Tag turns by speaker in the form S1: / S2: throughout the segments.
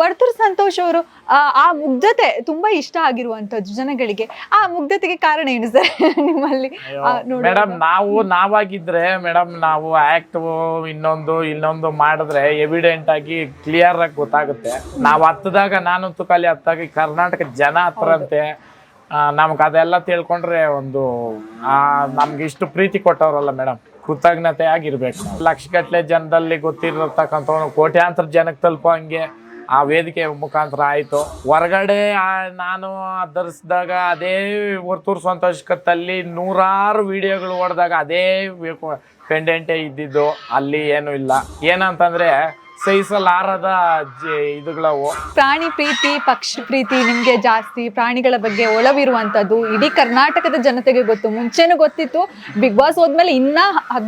S1: ವರ್ತೂರ್ ಸಂತೋಷ್ ಅವರು ಆ ಮುಗ್ಧತೆ ತುಂಬಾ ಇಷ್ಟ ಆಗಿರುವಂತದ್ದು ಜನಗಳಿಗೆ. ಆ ಮುಗ್ಧತೆಗೆ ಕಾರಣ ಏನು ಸರ್? ನಿಮ್ಮಲ್ಲಿ
S2: ಮೇಡಮ್ ನಾವು ನಾವಾಗಿದ್ರೆ ಮೇಡಮ್ ನಾವು ಆಕ್ಟ್ ಇನ್ನೊಂದು ಇನ್ನೊಂದು ಮಾಡಿದ್ರೆ ಎವಿಡೆಂಟ್ ಆಗಿ ಕ್ಲಿಯರ್ ಆಗಿ ಗೊತ್ತಾಗುತ್ತೆ. ನಾವು ಹತ್ತದಾಗ ನಾನು ತುಕಾಲಿ ಹತ್ತಾಗಿ ಕರ್ನಾಟಕ ಜನ ಹತ್ರಂತೆ. ನಮ್ಗೆ ಅದೆಲ್ಲ ತಿಳ್ಕೊಂಡ್ರೆ ಒಂದು ಆ, ನಮ್ಗೆ ಇಷ್ಟು ಪ್ರೀತಿ ಕೊಟ್ಟವ್ರಲ್ಲ ಮೇಡಮ್. ಕೃತಜ್ಞತೆ ಆಗಿರ್ಬೇಕು. ಲಕ್ಷಗಟ್ಲೆ ಜನದಲ್ಲಿ ಗೊತ್ತಿರತಕ್ಕಂಥವ್ನು ಕೋಟ್ಯಾಂತರ ಜನಕ್ಕೆ ತಲುಪೋ ಹಂಗೆ. ಆ ವೇದಿಕೆ ಮುಖಾಂತರ ಆಯಿತು. ಹೊರಗಡೆ ನಾನು ಧರಿಸಿದಾಗ ಅದೇ ಹೊರತೂರು ಸಂತೋಷಕತ್ತಲ್ಲಿ ನೂರಾರು ವಿಡಿಯೋಗಳು ಹೊಡೆದಾಗ ಅದೇ ಪೆಂಡೆಂಟೇ ಇದ್ದಿದ್ದು. ಅಲ್ಲಿ ಏನೂ ಇಲ್ಲ. ಏನಂತಂದ್ರೆ ಸಹಿಸಲಾರದ ಇದುಗಳವು.
S1: ಪ್ರಾಣಿ ಪ್ರೀತಿ ಪಕ್ಷಿ ಪ್ರೀತಿ ನಿಮ್ಗೆ ಜಾಸ್ತಿ ಪ್ರಾಣಿಗಳ ಬಗ್ಗೆ ಒಲವಿರುವಂತದ್ದು ಇಡೀ ಕರ್ನಾಟಕದ ಜನತೆಗೆ ಗೊತ್ತು. ಮುಂಚೆನೂ ಗೊತ್ತಿತ್ತು ಬಿಗ್ ಬಾಸ್ ಹೋದ್ಮೇಲೆ ಇನ್ನ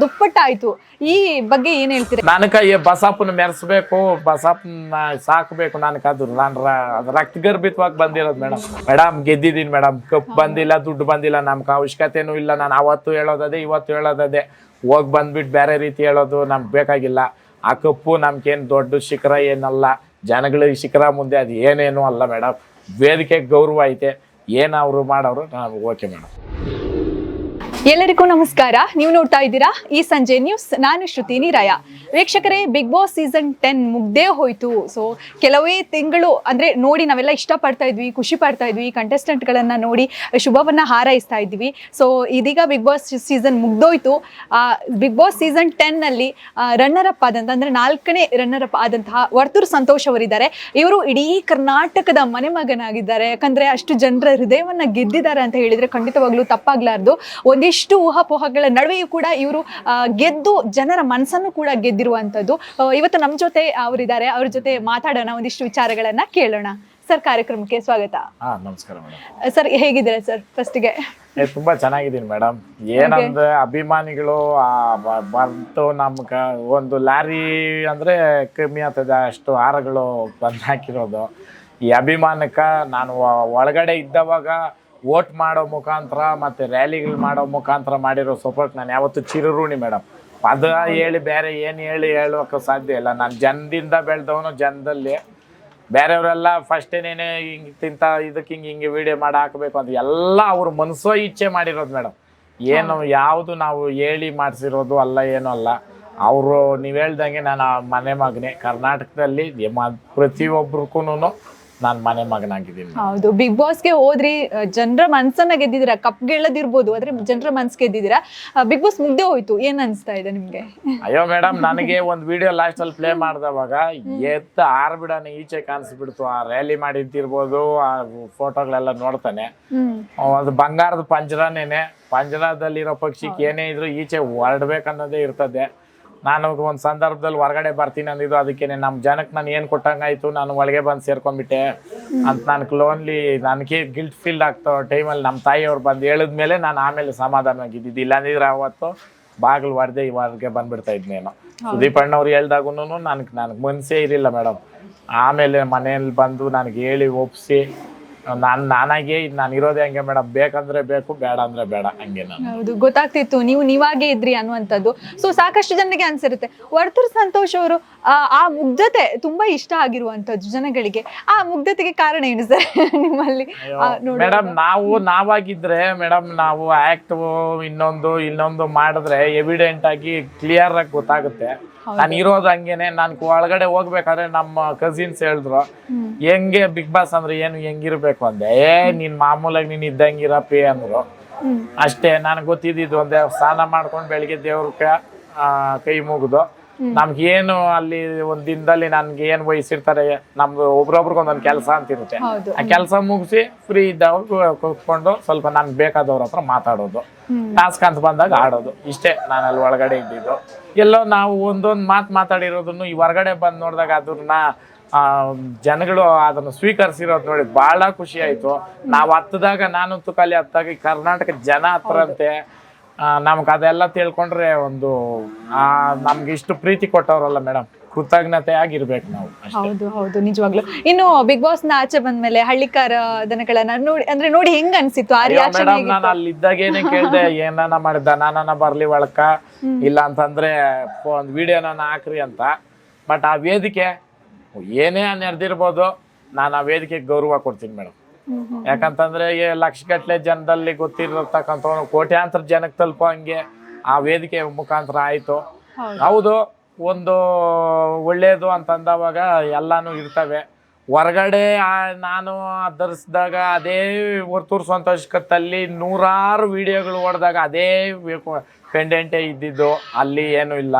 S1: ದುಪ್ಪಟ್ಟಾಯ್ತು. ಈ ಬಗ್ಗೆ ಏನ್ ಹೇಳ್ತೀರಾ?
S2: ನನಕ ಈ ಬಸಪ್ಪನ ಮೆರೆಸ್ಬೇಕು ಬಸಪ್ಪನ ಸಾಕಬೇಕು. ನನಗೆ ಅದು ನಾನು ರಕ್ತಗರ್ಭಿತವಾಗಿ ಬಂದಿರೋದು ಮೇಡಮ್ ಮೇಡಮ್ ಗೆದ್ದಿದ್ದೀನಿ ಮೇಡಮ್ ಕಪ್ ಬಂದಿಲ್ಲ ದುಡ್ಡು ಬಂದಿಲ್ಲ. ನಮ್ಗೆ ಅವಶ್ಯಕತೆನೂ ಇಲ್ಲ. ನಾನು ಅವತ್ತು ಹೇಳೋದದೇ ಇವತ್ತು ಹೇಳೋದದೇ. ಹೋಗಿ ಬಂದ್ಬಿಟ್ಟು ಬೇರೆ ರೀತಿ ಹೇಳೋದು ನಮ್ಗೆ ಬೇಕಾಗಿಲ್ಲ. ಆ ಕಪ್ಪು ನಮ್ಗೇನು ದೊಡ್ಡ ಶಿಖರ ಏನಲ್ಲ, ಜನಗಳ ಶಿಖರ ಮುಂದೆ ಅದು ಏನೇನು ಅಲ್ಲ ಮೇಡಮ್ ವೇದಿಕೆಗೆ ಗೌರವ ಐತೆ. ಏನು ಅವರು ಮಾಡೋರು ನಾವು ಓಕೆ ಮೇಡಮ್
S1: ಎಲ್ಲರಿಗೂ ನಮಸ್ಕಾರ. ನೀವು ನೋಡ್ತಾ ಇದ್ದೀರಾ ಈ ಸಂಜೆ ನ್ಯೂಸ್. ನಾನು ಶ್ರುತಿ ನೀರಾಯ. ವೀಕ್ಷಕರೇ ಬಿಗ್ ಬಾಸ್ ಸೀಸನ್ ಟೆನ್ ಮುಗ್ದೇ ಹೋಯ್ತು. ಸೊ ಕೆಲವೇ ತಿಂಗಳು, ಅಂದ್ರೆ ನೋಡಿ ನಾವೆಲ್ಲ ಇಷ್ಟಪಡ್ತಾ ಇದ್ವಿ, ಖುಷಿ ಪಡ್ತಾ ಇದ್ವಿ ಕಂಟೆಸ್ಟೆಂಟ್ಗಳನ್ನ ನೋಡಿ ಶುಭವನ್ನ ಹಾರೈಸ್ತಾ ಇದ್ವಿ. ಸೊ ಇದೀಗ ಬಿಗ್ ಬಾಸ್ ಸೀಸನ್ ಮುಗ್ದೋಯ್ತು. ಬಿಗ್ ಬಾಸ್ ಸೀಸನ್ ಟೆನ್ನಲ್ಲಿ ರನ್ನರ್ ಅಪ್ ಆದಂತ, ಅಂದ್ರೆ ನಾಲ್ಕನೇ ರನ್ನರ್ ಅಪ್ ಆದಂತಹ ವರ್ತೂರು ಸಂತೋಷ್ ಅವರಿದ್ದಾರೆ. ಇವರು ಇಡೀ ಕರ್ನಾಟಕದ ಮನೆ ಮಗನಾಗಿದ್ದಾರೆ. ಯಾಕಂದ್ರೆ ಅಷ್ಟು ಜನರ ಹೃದಯವನ್ನ ಗೆದ್ದಿದ್ದಾರೆ ಅಂತ ಹೇಳಿದ್ರೆ ಖಂಡಿತವಾಗ್ಲೂ ತಪ್ಪಾಗ್ಲಾರ್ದು. ಒಂದಿಷ್ಟು ಊಹಾಪೋಹಗಳ ನಡುವೆಯೂ ಕೂಡ ಇವರು ಗೆದ್ದು ಜನರ ಮನಸ್ಸನ್ನು ಕೂಡ ಗೆದ್ದಿರುವಂಥದ್ದು. ಇವತ್ತು ನಮ್ಮ ಜೊತೆ ಅವರಿದ್ದಾರೆ. ಅವ್ರ ಜೊತೆ ಮಾತಾಡೋಣ ಒಂದಿಷ್ಟು ವಿಚಾರಗಳನ್ನ ಕೇಳೋಣ. ಸರ್ ಕಾರ್ಯಕ್ರಮಕ್ಕೆ ಸ್ವಾಗತ.
S2: ನಮಸ್ಕಾರ
S1: ಸರ್ ಹೇಗಿದ್ದಾರೆ ಸರ್ ಫಸ್ಟಿಗೆ
S2: ತುಂಬಾ ಚೆನ್ನಾಗಿದ್ದೀನಿ ಮೇಡಮ್ ಏನಂದ್ರೆ ಅಭಿಮಾನಿಗಳು ಬಂತು ನಮ್ಗ ಒಂದು ಲಾರಿ ಅಂದ್ರೆ ಕಮ್ಮಿ ಆಗ್ತದೆ ಅಷ್ಟು ಹಾರಗಳು ಬಂದ್ ಹಾಕಿರೋದು. ಈ ಅಭಿಮಾನಕ್ಕ ನಾನು ಒಳಗಡೆ ಇದ್ದವಾಗ ವೋಟ್ ಮಾಡೋ ಮುಖಾಂತರ ಮತ್ತೆ ರ್ಯಾಲಿಗಳು ಮಾಡೋ ಮುಖಾಂತರ ಮಾಡಿರೋ ಸಪೋರ್ಟ್ ನಾನು ಯಾವತ್ತು ಚಿರಋಣಿ ಮೇಡಮ್ ಪದ ಹೇಳಿ, ಬೇರೆ ಏನು ಹೇಳಿ ಹೇಳೋಕೆ ಸಾಧ್ಯ ಇಲ್ಲ. ನಾನು ಜನದಿಂದ ಬೆಳೆದವನು ಜನದಲ್ಲಿ. ಬೇರೆಯವರೆಲ್ಲ ಫಸ್ಟೇನೇನೆ ಹಿಂಗೆ ತಿಂತ ಇದಕ್ಕೆ ಹಿಂಗೆ ಹಿಂಗೆ ವಿಡಿಯೋ ಮಾಡಿ ಹಾಕಬೇಕು ಅಂತ ಎಲ್ಲ ಅವ್ರ ಮನಸ್ಸೋ ಇಚ್ಛೆ ಮಾಡಿರೋದು ಮೇಡಮ್ ಏನು ಯಾವುದು ನಾವು ಹೇಳಿ ಮಾಡಿಸಿರೋದು ಅಲ್ಲ, ಏನೂ ಅಲ್ಲ. ಅವರು ನೀವು ಹೇಳ್ದಂಗೆ ನಾನು ಮನೆ ಮಗನೇ. ಕರ್ನಾಟಕದಲ್ಲಿ ಪ್ರತಿಯೊಬ್ರಿಗೂ ನಾನು ಮನೆ ಮಗನಾಗಿದ್ದೀನಿ.
S1: ಹೌದು. ಬಿಗ್ ಬಾಸ್ಗೆ ಹೋದ್ರಿ ಜನರ ಮನ್ಸನ್ನ ಗೆದ್ದಿದ್ದೀರಾ? ಕಪ್ ಗೆಲ್ಲದಿರ್ಬೋದು ಆದ್ರೆ ಜನರ ಮನ್ಸ್ ಗೆದ್ದಿದ್ದೀರಾ? ಬಿಗ್ ಬಾಸ್ ಮುಗ್ದೇ ಹೋಯ್ತು. ಏನ್ ಅನ್ಸ್ತಾ ಇದೆ ನಿಮ್ಗೆ?
S2: ಅಯ್ಯೋ ಮೇಡಮ್ ನನಗೆ ಒಂದು ವಿಡಿಯೋ ಲಾಸ್ಟಲ್ಲಿ ಪ್ಲೇ ಮಾಡಿದವಾಗ ಎತ್ತ ಆರ್ಬಿಡನ ಈಚೆ ಕಾಣಿಸ್ಬಿಡ್ತು. ಆ ರ್ಯಾಲಿ ಮಾಡಿದ್ದಿರ್ಬೋದು ಆ ಫೋಟೋಗಳೆಲ್ಲ ನೋಡ್ತಾನೆ. ಒಂದು ಬಂಗಾರದ ಪಂಜರನೇನೆ. ಪಂಜರದಲ್ಲಿರೋ ಪಕ್ಷಿಗೆ ಏನೇ ಇದ್ರು ಈಚೆ ಹೊರಡ್ಬೇಕನ್ನೋದೇ ಇರ್ತದೆ. ನಾನು ಒಂದು ಸಂದರ್ಭದಲ್ಲಿ ಹೊರಗಡೆ ಬರ್ತೀನಿ ಅಂದಿದ್ದು ಅದಕ್ಕೇನೆ ನಮ್ಮ ಜನಕ್ಕೆ ನಾನು ಏನು ಕೊಟ್ಟಂಗಾಯ್ತು ನಾನು ಒಳಗೆ ಬಂದು ಸೇರ್ಕೊಂಡ್ಬಿಟ್ಟೆ ಅಂತ ನನಗೆ ಲೋನ್ಲಿ ನನಗೆ ಗಿಲ್ಟ್ ಫೀಲ್ ಆಗ್ತೋ ಟೈಮಲ್ಲಿ ನಮ್ಮ ತಾಯಿಯವ್ರು ಬಂದು ಹೇಳಿದ್ಮೇಲೆ ನಾನು ಆಮೇಲೆ ಸಮಾಧಾನ ಸಮಾಧಾನವಾಗಿದ್ದಿದ್ದು. ಇಲ್ಲಾಂದಿದ್ರೆ ಅವತ್ತು ಬಾಗಿಲು ಹೊರದೆ ಹೊರಗೆ ಬಂದ್ಬಿಡ್ತಾ ಇದ್ನೇನೋ ಸುದೀಪ್ ಅಣ್ಣವ್ರು ಹೇಳ್ದಾಗೂ ನನಗೆ ನನಗೆ ಮನಸ್ಸೇ ಇರಲಿಲ್ಲ ಮೇಡಮ್ ಆಮೇಲೆ ಮನೆಯಲ್ಲಿ ಬಂದು ನನಗೆ ಹೇಳಿ ಒಪ್ಪಿಸಿ ನಾನು ನಾನಾಗೆ ನಾನು ಇರೋದೇ ಹಂಗೆ ಮೇಡಮ್ ಬೇಕಂದ್ರೆ ಬೇಕು ಬೇಡ ಅಂದ್ರೆ ಬೇಡ. ಹಂಗೆ ನಾನು.
S1: ಹೌದು ಗೊತ್ತಾಗ್ತಿತ್ತು. ನೀವು ನೀವಾಗೇ ಇದ್ರಿ ಅನ್ನುವಂಥದ್ದು. ಸೊ ಸಾಕಷ್ಟು ಜನರಿಗೆ ಅನ್ಸಿರುತ್ತೆ. ವರ್ತೂರ್ ಸಂತೋಷ್ ಅವರು ಆ, ಮುಗ್ಧತೆ ತುಂಬಾ ಇಷ್ಟ ಆಗಿರುವಂತದ್ದು ಜನಗಳಿಗೆ. ಆ ಮುಗ್ಧತೆಗೆ ಕಾರಣ ಏನು ಸರ್? ನಿಮ್ಮಲ್ಲಿ
S2: ಮೇಡಮ್ ನಾವು ನಾವಾಗಿದ್ರೆ ಮೇಡಮ್ ನಾವು ಆಕ್ಟ್ ಇನ್ನೊಂದು ಇನ್ನೊಂದು ಮಾಡಿದ್ರೆ ಎವಿಡೆಂಟ್ ಆಗಿ ಕ್ಲಿಯರ್ ಆಗಿ ಗೊತ್ತಾಗುತ್ತೆ. ನಾನು ಇರೋದು ಹಂಗೇನೆ. ನಾನು ಒಳಗಡೆ ಹೋಗ್ಬೇಕಾದ್ರೆ ನಮ್ಮ ಕಸಿನ್ಸ್ ಹೇಳಿದ್ರು. ಹೆಂಗೆ ಬಿಗ್ ಬಾಸ್ ಅಂದ್ರೆ ಏನು ಹೆಂಗಿರ್ಬೇಕು? ಅಂದೆ. ಏ ನೀನ್ ಮಾಮೂಲಾಗಿ ನೀನ್ ಇದ್ದಂಗಿರಪ್ಪಿ ಅಂದ್ರು. ಅಷ್ಟೇ ನನಗೆ ಗೊತ್ತಿದ್ದು ಒಂದೇ ಸ್ನಾನ ಮಾಡ್ಕೊಂಡು ಬೆಳಿಗ್ಗೆ ದೇವ್ರಕ್ಕೆ ಕೈ ಮುಗಿದು. ನಮ್ಗೇನು ಅಲ್ಲಿ ಒಂದ್ ದಿನದಲ್ಲಿ ನನ್ಗೆ ಏನ್ ವಹಿಸಿರ್ತಾರೆ ನಮ್ದು ಒಬ್ರೊಬ್ರಿಗೆ ಒಂದೊಂದು ಕೆಲಸ ಅಂತ ಇರುತ್ತೆ ಆ ಕೆಲಸ ಮುಗಿಸಿ ಫ್ರೀ ಇದ್ದವ್ರು ಕೂತ್ಕೊಂಡು ಸ್ವಲ್ಪ ನನ್ಗೆ ಬೇಕಾದವ್ರ ಹತ್ರ ಮಾತಾಡೋದು. ಟಾಸ್ಕ್ ಅಂತ ಬಂದಾಗ ಆಡೋದು. ಇಷ್ಟೇ ನಾನು ಅಲ್ಲಿ ಒಳಗಡೆ ಇದ್ದಿದ್ದು. ಎಲ್ಲೋ ನಾವು ಒಂದೊಂದು ಮಾತು ಮಾತಾಡಿರೋದನ್ನು ಈ ಹೊರಗಡೆ ಬಂದು ನೋಡಿದಾಗ ಅದನ್ನ ಆ, ಜನಗಳು ಅದನ್ನು ಸ್ವೀಕರಿಸಿರೋದು ನೋಡಿ ಬಹಳ ಖುಷಿ ಆಯ್ತು. ನಾವು ಹತ್ತದಾಗ ನಾನು ತುಕಾಲಿ ಹತ್ತಾಗ ಕರ್ನಾಟಕ ಜನ ಹತ್ರಂತೆ ನಮ್ಗೆ ಅದೆಲ್ಲ ತಿಳ್ಕೊಂಡ್ರೆ ಒಂದು ಆ, ನಮ್ಗೆ ಇಷ್ಟು ಪ್ರೀತಿ ಕೊಟ್ಟವ್ರಲ್ಲ ಮೇಡಮ್ ಕೃತಜ್ಞತೆ ಆಗಿರ್ಬೇಕು ನಾವು
S1: ಹೌದು ಹೌದು ನಿಜವಾಗ್ಲು. ಇನ್ನು ಬಿಗ್ ಬಾಸ್ನ ಆಚೆ ಬಂದ್ಮೇಲೆ ಹಳ್ಳಿಕಾರ ದನಗಳನ್ನ ನೋಡಿ ಅಂದ್ರೆ ನೋಡಿ ಹೆಂಗ್ ಅನ್ಸಿತ್ತು ಆ ರಿಯಾಕ್ಷನ್
S2: ನಾನು ಅಲ್ಲಿ ಏನೇ ಕೇಳ್ದೆ ಏನಾನ ಮಾಡಿದ್ದ ನಾನಾನ ಬರ್ಲಿ ಒಳಕ ಇಲ್ಲ ಅಂತಂದ್ರೆ ಒಂದು ವಿಡಿಯೋನ ಹಾಕ್ರಿ ಅಂತ. ಬಟ್ ಆ ವೇದಿಕೆ ಏನೇ ನಡೆದಿರ್ಬೋದು ನಾನು ಆ ವೇದಿಕೆಗೆ ಗೌರವ ಕೊಡ್ತೀನಿ ಮೇಡಮ್ ಯಾಕಂತಂದ್ರೆ ಲಕ್ಷಗಟ್ಟಲೆ ಜನದಲ್ಲಿ ಗೊತ್ತಿರತಕ್ಕಂಥ ಕೋಟ್ಯಾಂತರ ಜನಕ್ಕೆ ತಲುಪೋ ಹಂಗೆ ಆ ವೇದಿಕೆ ಮುಖಾಂತರ ಆಯಿತು.
S1: ಹೌದು.
S2: ಒಂದು ಒಳ್ಳೆಯದು ಅಂತಂದವಾಗ ಎಲ್ಲಾನು ಇರ್ತವೆ. ಹೊರಗಡೆ ನಾನು ಧರಿಸಿದಾಗ ಅದೇ ಹೊರತೂರು ಸಂತೋಷಕತ್ತಲ್ಲಿ ನೂರಾರು ವಿಡಿಯೋಗಳು ಹೊಡೆದಾಗ ಅದೇ ಪೆಂಡೆಂಟೇ ಇದ್ದಿದ್ದು ಅಲ್ಲಿ ಏನೂ ಇಲ್ಲ.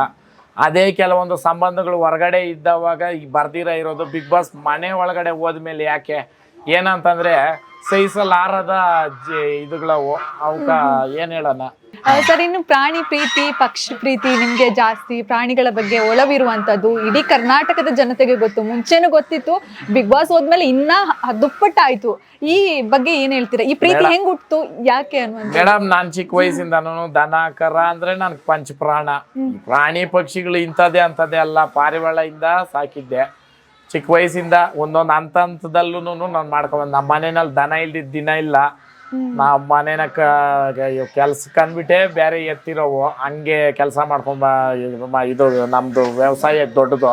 S2: ಅದೇ ಕೆಲವೊಂದು ಸಂಬಂಧಗಳು ಹೊರಗಡೆ ಇದ್ದವಾಗ ಈಗ ಬರ್ದಿರ ಇರೋದು ಬಿಗ್ ಬಾಸ್ ಮನೆ ಒಳಗಡೆ ಹೋದ್ಮೇಲೆ ಯಾಕೆ? ಏನಂತಂದ್ರೆ ಸಹಿಸಲಾರದ ಜ- ಇದುಗಳವು ಅವಕ್ಕ ಏನು ಹೇಳೋಣ?
S1: ಸರ್ ಇನ್ನು ಪ್ರಾಣಿ ಪ್ರೀತಿ ಪಕ್ಷಿ ಪ್ರೀತಿ ನಿಮ್ಗೆ ಜಾಸ್ತಿ ಪ್ರಾಣಿಗಳ ಬಗ್ಗೆ ಒಳವಿರುವಂತದ್ದು ಇಡೀ ಕರ್ನಾಟಕದ ಜನತೆಗೆ ಗೊತ್ತು. ಮುಂಚೆನೂ ಗೊತ್ತಿತ್ತು ಬಿಗ್ ಬಾಸ್ ಹೋದ್ಮೇಲೆ ಇನ್ನ ದುಪ್ಪಟ್ಟ ಆಯ್ತು ಈ ಬಗ್ಗೆ ಏನ್ ಹೇಳ್ತೀರಾ? ಈ ಪ್ರೀತಿ ಹೆಂಗ್ ಹುಟ್ತು? ಯಾಕೆ ಅನ್ನುವಂತ
S2: ಮೇಡಮ್ ನಾನ್ ಚಿಕ್ಕ ವಯಸ್ಸಿಂದನೂ ದನ ಕರ ಅಂದ್ರೆ ನನ್ ಪಂಚಪ್ರಾಣ ಪ್ರಾಣ. ಪ್ರಾಣಿ ಪಕ್ಷಿಗಳು ಇಂಥದ್ದೇ ಅಂತದೇ ಅಲ್ಲ ಪಾರಿವಾಳದಿಂದ ಸಾಕಿದ್ದೆ. ಚಿಕ್ಕ ವಯಸ್ಸಿಂದ ಒಂದೊಂದು ಹಂತ ಹಂತದಲ್ಲೂ ನಾನು ಮಾಡ್ಕೊಂಡ್ ನಮ್ಮ ಮನೆಯಲ್ಲಿ ದನ ಇಲ್ದಿದ್ದ ದಿನ ಇಲ್ಲ. ನಮ್ಮ ಮನೇನ ಕೆಲ್ಸಕ್ಕೆ ಅಂದ್ಬಿಟ್ಟೆ ಬೇರೆ ಎತ್ತಿರೋವು. ಹಂಗೆ ಕೆಲಸ ಮಾಡ್ಕೊಂಬ ಇದು ನಮ್ದು ವ್ಯವಸಾಯ ದೊಡ್ಡದು.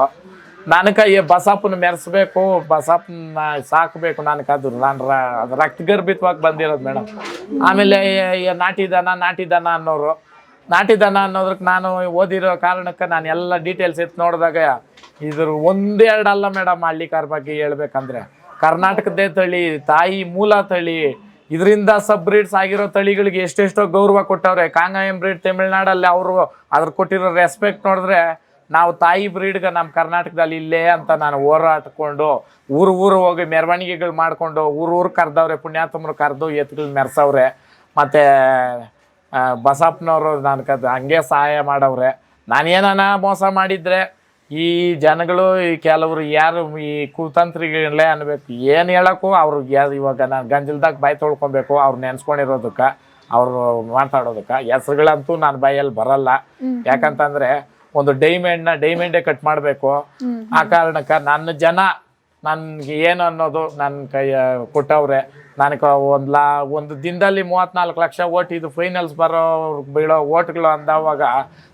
S2: ನನಗೆ ಈ ಬಸಪ್ಪನ ಮೆರೆಸ್ಬೇಕು ಬಸಪ್ಪನ ಸಾಕಬೇಕು ನನಗೆ ಅದು, ನಾನು ರಕ್ತ ರಕ್ತಗರ್ಭಿತವಾಗಿ ಬಂದಿರೋದು ಮೇಡಮ್ ಆಮೇಲೆ ನಾಟಿ ದನ ನಾಟಿ ದನ ಅನ್ನೋರು. ನಾಟಿ ದನ ಅನ್ನೋದಕ್ಕೆ ನಾನು ಓದಿರೋ ಕಾರಣಕ್ಕೆ ನಾನು ಎಲ್ಲ ಡೀಟೇಲ್ಸ್ ಎತ್ತು ನೋಡಿದಾಗ ಇದ್ರ ಒಂದೆರಡಲ್ಲ ಮೇಡಮ್ ಹಳ್ಳಿಕಾರ ಬಗ್ಗೆ ಹೇಳ್ಬೇಕಂದ್ರೆ. ಕರ್ನಾಟಕದೇ ತಳಿ, ತಾಯಿ ಮೂಲ ತಳಿ ಇದರಿಂದ ಸಬ್ ಬ್ರೀಡ್ಸ್ ಆಗಿರೋ ತಳಿಗಳಿಗೆ ಎಷ್ಟೆಷ್ಟೋ ಗೌರವ ಕೊಟ್ಟವ್ರೆ. ಕಾಂಗಾಯಂ ಬ್ರೀಡ್ ತಮಿಳ್ನಾಡಲ್ಲಿ ಅವರು ಅದ್ರ ಕೊಟ್ಟಿರೋ ರೆಸ್ಪೆಕ್ಟ್ ನೋಡಿದ್ರೆ ನಾವು ತಾಯಿ ಬ್ರೀಡ್ಗೆ ನಮ್ಮ ಕರ್ನಾಟಕದಲ್ಲಿ ಇಲ್ಲೇ ಅಂತ ನಾನು ಹೋರಾಟಕೊಂಡು ಊರು ಊರು ಹೋಗಿ ಮೆರವಣಿಗೆಗಳು ಮಾಡಿಕೊಂಡು, ಊರು ಊರು ಕರೆದವ್ರೆ, ಪುಣ್ಯಾತ್ಮರು ಕರೆದು ಎತ್ತುಗಳು ಮೆರೆಸವ್ರೆ. ಮತ್ತು ಬಸಪ್ಪನವರು ನಾನು ಅದು ಹಂಗೆ ಸಹಾಯ ಮಾಡವ್ರೆ. ನಾನು ಏನಾನ ಮೋಸ ಮಾಡಿದರೆ ಈ ಜನಗಳು ಈ ಕೆಲವರು ಯಾರು ಈ ಕುತಂತ್ರಿಗಳೇ ಅನ್ಬೇಕು. ಏನು ಹೇಳೋಕ್ಕೂ ಅವ್ರು ಯಾ- ಇವಾಗ ನಾನು ಗಂಜಲ್ದಾಗ ಬಾಯಿ ತೊಳ್ಕೊಬೇಕು ಅವ್ರು ನೆನ್ಸ್ಕೊಂಡಿರೋದಕ್ಕೆ ಅವರು ಮಾತಾಡೋದಕ್ಕೆ. ಹೆಸರುಗಳಂತೂ ನನ್ನ ಬಾಯಲ್ಲಿ ಬರಲ್ಲ. ಯಾಕಂತಂದ್ರೆ ಒಂದು ಡೈಮಂಡ್ನ ಡೈಮಂಡೇ ಕಟ್ ಮಾಡಬೇಕು. ಆ ಕಾರಣಕ್ಕೆ ನನ್ನ ಜನ ನನ್ಗೆ ಏನು ಅನ್ನೋದು ನನ್ನ ಕೈ ಕೊಟ್ಟವ್ರೆ. ನನಗೆ ಒಂದು ಲಾ ಒಂದು ದಿನದಲ್ಲಿ ಮೂವತ್ತ್ನಾಲ್ಕು ಲಕ್ಷ ಓಟ್ ಇದು ಫೈನಲ್ಸ್ ಬರೋ ಬೀಳೋ ಓಟ್ಗಳು ಅಂದವಾಗ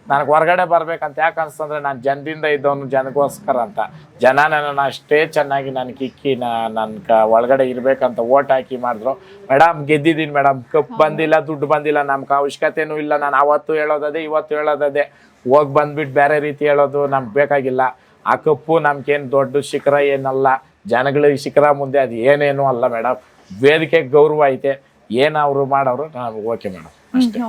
S2: ನನಗೆ ಹೊರಗಡೆ ಬರಬೇಕಂತ ಯಾಕೆ ಅನ್ಸ್ತಂದ್ರೆ ನಾನು ಜನದಿಂದ ಇದ್ದವನು ಜನಗೋಸ್ಕರ ಅಂತ. ಜನ ನನ್ನ ಅಷ್ಟೇ ಚೆನ್ನಾಗಿ ನನಗೆ ಇಕ್ಕಿ ನನ್ನ ಕ ಒಳಗಡೆ ಇರಬೇಕಂತ ಓಟ್ ಹಾಕಿ ಮಾಡಿದ್ರು. ಮೇಡಮ್ ಗೆದ್ದಿದ್ದೀನಿ ಮೇಡಮ್ ಕಪ್ ಬಂದಿಲ್ಲ ದುಡ್ಡು ಬಂದಿಲ್ಲ ನಮ್ಗೆ ಅವಶ್ಯಕತೆನೂ ಇಲ್ಲ. ನಾನು ಅವತ್ತು ಹೇಳೋದದೇ ಇವತ್ತು ಹೇಳೋದದೇ. ಹೋಗಿ ಬಂದ್ಬಿಟ್ಟು ಬೇರೆ ರೀತಿ ಹೇಳೋದು ನಮ್ಗೆ ಬೇಕಾಗಿಲ್ಲ. ಆ ಕಪ್ಪು ನಮ್ಗೇನು ದೊಡ್ಡ ಶಿಖರ ಏನಲ್ಲ ಜನಗಳಿಗೆ ಶಿಖರ ಮುಂದೆ ಅದು ಏನೇನು ಅಲ್ಲ ಮೇಡಮ್ ವೇದಿಕೆ ಗೌರವ ಐತೆ. ಏನು ಅವರು ಮಾಡೋರು ಓಕೆ ಮೇಡಮ್
S1: ಓಕೆ